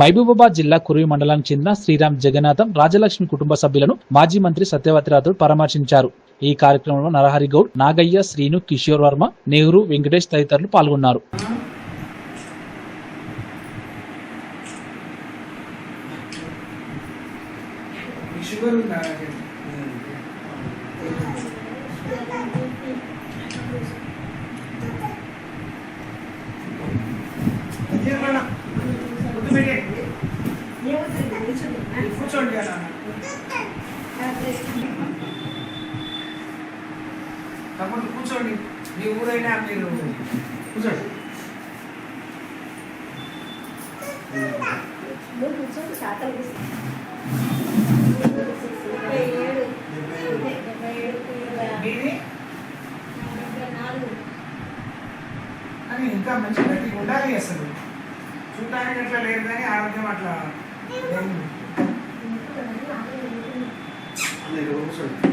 మహబూబాబాద్ జిల్లా కురువి మండలానికి చెందిన శ్రీరామ్ జగన్నాథం రాజలక్ష్మి కుటుంబ సభ్యులను మాజీ మంత్రి సత్యవతి రాథోడ్ పరామర్శించారు. ఈ కార్యక్రమంలో నరహరి గౌడ్ నాగయ్య శ్రీను కిషోర్ వర్మ నెహ్రూ వెంకటేష్ తదితరులు పాల్గొన్నారు. ఈ కూర్చోండి అలా తమ్ముడు కూర్చోండి మీ ఊరైనా మీరు కూర్చోండి ఇంకా మంచి ఉండాలి అసలు చూడటానికి అట్లా లేదు కానీ ఆరోగ్యం అట్లా.